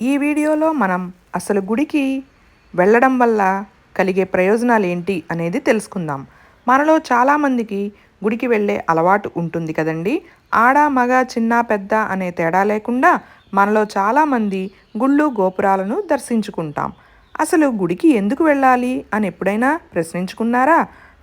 ఈ వీడియోలో మనం అసలు గుడికి వెళ్ళడం వల్ల కలిగే ప్రయోజనాలు ఏంటి అనేది తెలుసుకుందాం. మనలో చాలామందికి గుడికి వెళ్ళే అలవాటు ఉంటుంది కదండి. ఆడ మగ చిన్న పెద్ద అనే తేడా లేకుండా మనలో చాలామంది గుళ్ళు గోపురాలను దర్శించుకుంటాం. అసలు గుడికి ఎందుకు వెళ్ళాలి అని ఎప్పుడైనా ప్రశ్నించుకున్నారా?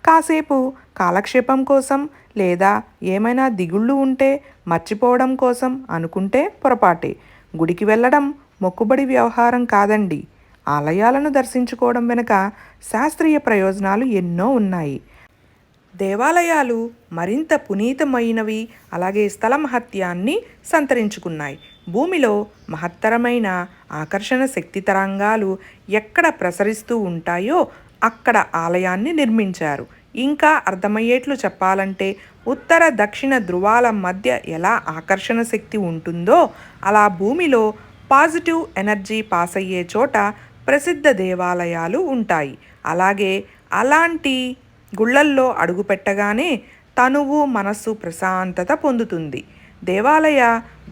కాసేపు కాలక్షేపం కోసం లేదా ఏమైనా దిగుళ్ళు ఉంటే మర్చిపోవడం కోసం అనుకుంటే పొరపాటే. గుడికి వెళ్ళడం మొక్కుబడి వ్యవహారం కాదండి. ఆలయాలను దర్శించుకోవడం వెనుక శాస్త్రీయ ప్రయోజనాలు ఎన్నో ఉన్నాయి. దేవాలయాలు మరింత పునీతమైనవి అలాగే స్థల మహత్యాన్ని సంతరించుకున్నాయి. భూమిలో మహత్తరమైన ఆకర్షణ శక్తి తరంగాలు ఎక్కడ ప్రసరిస్తూ ఉంటాయో అక్కడ ఆలయాన్ని నిర్మించారు. ఇంకా అర్థమయ్యేట్లు చెప్పాలంటే ఉత్తర దక్షిణ ధృవాల మధ్య ఎలా ఆకర్షణ శక్తి ఉంటుందో అలా భూమిలో పాజిటివ్ ఎనర్జీ పాస్ అయ్యే చోట ప్రసిద్ధ దేవాలయాలు ఉంటాయి. అలాగే అలాంటి గుళ్ళల్లో అడుగుపెట్టగానే తనువు మనస్సు ప్రశాంతత పొందుతుంది. దేవాలయ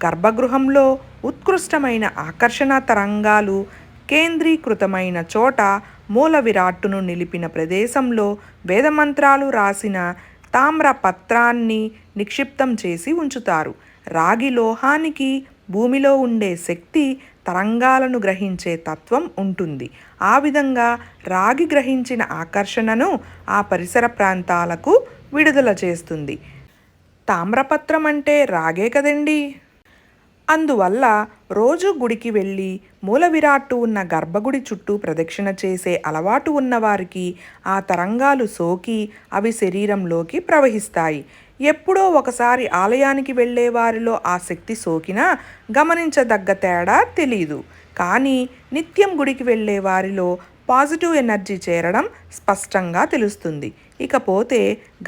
గర్భగృహంలో ఉత్కృష్టమైన ఆకర్షణ తరంగాలు కేంద్రీకృతమైన చోట మూల విరాట్టును నిలిపిన ప్రదేశంలో వేదమంత్రాలు రాసిన తామ్ర పత్రాన్ని నిక్షిప్తం చేసి ఉంచుతారు. రాగి లోహానికి భూమిలో ఉండే శక్తి తరంగాలను గ్రహించే తత్వం ఉంటుంది. ఆ విధంగా రాగి గ్రహించిన ఆకర్షణను ఆ పరిసర ప్రాంతాలకు విడుదల చేస్తుంది. తామ్రపత్రం అంటే రాగే కదండి? అందువల్ల రోజు గుడికి వెళ్ళి మూల విరాట్టు ఉన్న గర్భగుడి చుట్టూ ప్రదక్షిణ చేసే అలవాటు ఉన్నవారికి ఆ తరంగాలు సోకి అవి శరీరంలోకి ప్రవహిస్తాయి. ఎప్పుడో ఒకసారి ఆలయానికి వెళ్ళే వారిలో ఆ శక్తి సోకినా గమనించదగ్గ తేడా తెలీదు. కానీ నిత్యం గుడికి వెళ్ళే వారిలో పాజిటివ్ ఎనర్జీ చేరడం స్పష్టంగా తెలుస్తుంది. ఇకపోతే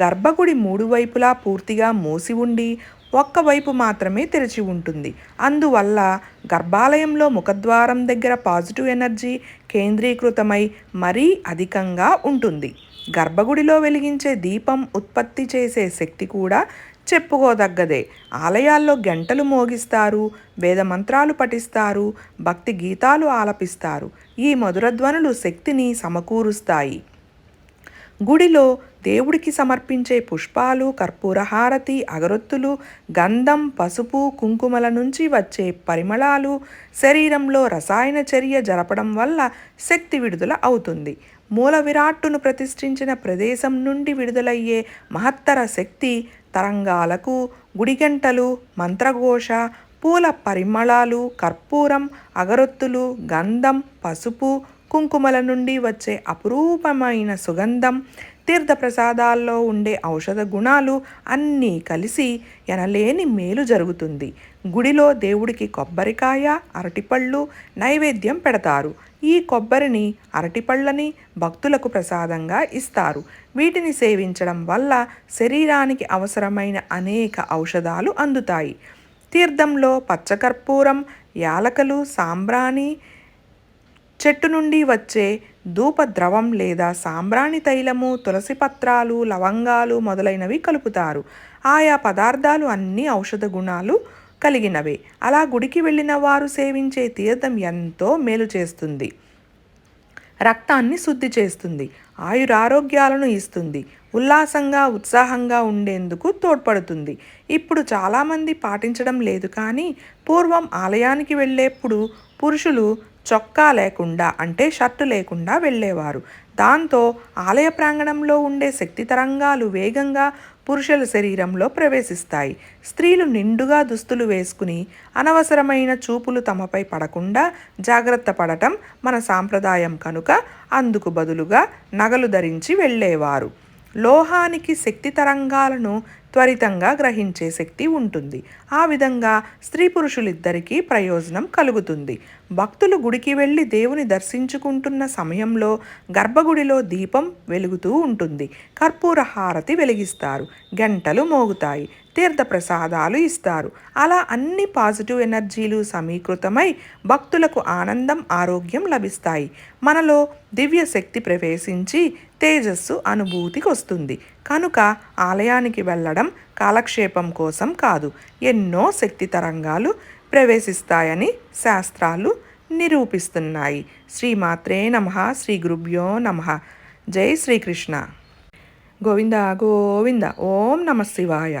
గర్భగుడి మూడు వైపులా పూర్తిగా మూసి ఉండి ఒక్కవైపు మాత్రమే తెరిచి ఉంటుంది. అందువల్ల గర్భాలయంలో ముఖద్వారం దగ్గర పాజిటివ్ ఎనర్జీ కేంద్రీకృతమై మరీ అధికంగా ఉంటుంది. గర్భగుడిలో వెలిగించే దీపం ఉత్పత్తి చేసే శక్తి కూడా చెప్పుకోదగ్గదే. ఆలయాల్లో గంటలు మోగిస్తారు వేదమంత్రాలు పఠిస్తారు భక్తి గీతాలు ఆలపిస్తారు. ఈ మధురధ్వనులు శక్తిని సమకూరుస్తాయి. గుడిలో దేవుడికి సమర్పించే పుష్పాలు కర్పూరహారతి అగరొత్తులు గంధం పసుపు కుంకుమల నుంచి వచ్చే పరిమళాలు శరీరంలో రసాయన చర్య జరపడం వల్ల శక్తి విడుదల అవుతుంది. మూల విరాట్టును ప్రతిష్ఠించిన ప్రదేశం నుండి విడుదలయ్యే మహత్తర శక్తి తరంగాలకు గుడిగంటలు మంత్రఘోష పూల పరిమళాలు కర్పూరం అగరొత్తులు గంధం పసుపు కుంకుమల నుండి వచ్చే అపురూపమైన సుగంధం తీర్థప్రసాదాల్లో ఉండే ఔషధ గుణాలు అన్నీ కలిసి ఎనలేని మేలు జరుగుతుంది. గుడిలో దేవుడికి కొబ్బరికాయ అరటిపళ్ళు నైవేద్యం పెడతారు. ఈ కొబ్బరిని అరటిపళ్ళని భక్తులకు ప్రసాదంగా ఇస్తారు. వీటిని సేవించడం వల్ల శరీరానికి అవసరమైన అనేక ఔషధాలు అందుతాయి. తీర్థంలో పచ్చకర్పూరం యాలకలు సాంబ్రాణి చెట్టు నుండి వచ్చే ధూప ద్రవం లేదా సాంబ్రాణి తైలము తులసి పత్రాలు లవంగాలు మొదలైనవి కలుపుతారు. ఆయా పదార్థాలు అన్ని ఔషధ గుణాలు కలిగినవే. అలా గుడికి వెళ్ళిన వారు సేవించే తీర్థం ఎంతో మేలు చేస్తుంది. రక్తాన్ని శుద్ధి చేస్తుంది. ఆయురారోగ్యాలను ఇస్తుంది. ఉల్లాసంగా ఉత్సాహంగా ఉండేందుకు తోడ్పడుతుంది. ఇప్పుడు చాలామంది పాటించడం లేదు కానీ పూర్వం ఆలయానికి వెళ్ళేప్పుడు పురుషులు చొక్కా లేకుండా అంటే షర్టు లేకుండా వెళ్ళేవారు. దాంతో ఆలయ ప్రాంగణంలో ఉండే శక్తి తరంగాలు వేగంగా పురుషుల శరీరంలో ప్రవేశిస్తాయి. స్త్రీలు నిండుగా దుస్తులు వేసుకుని అనవసరమైన చూపులు తమపై పడకుండా జాగ్రత్త పడటం మన సాంప్రదాయం కనుక. అందుకు బదులుగా నగలు ధరించి వెళ్ళేవారు. లోహానికి శక్తి తరంగాలను త్వరితంగా గ్రహించే శక్తి ఉంటుంది. ఆ విధంగా స్త్రీ పురుషులిద్దరికీ ప్రయోజనం కలుగుతుంది. భక్తులు గుడికి వెళ్ళి దేవుని దర్శించుకుంటున్న సమయంలో గర్భగుడిలో దీపం వెలుగుతూ ఉంటుంది. కర్పూర హారతి వెలిగిస్తారు. గంటలు మోగుతాయి. తీర్థప్రసాదాలు ఇస్తారు. అలా అన్ని పాజిటివ్ ఎనర్జీలు సమీకృతమై భక్తులకు ఆనందం ఆరోగ్యం లభిస్తాయి. మనలో దివ్య శక్తి ప్రవేశించి తేజస్సు అనుభూతికి వస్తుంది. కనుక ఆలయానికి వెళ్ళడం కాలక్షేపం కోసం కాదు ఎన్నో శక్తి తరంగాలు ప్రవేశిస్తాయని శాస్త్రాలు నిరూపిస్తున్నాయి. శ్రీమాత్రే నమ శ్రీ గురుభ్యో నమ. జై శ్రీకృష్ణ. గోవింద గోవింద. ఓం నమ శివాయ.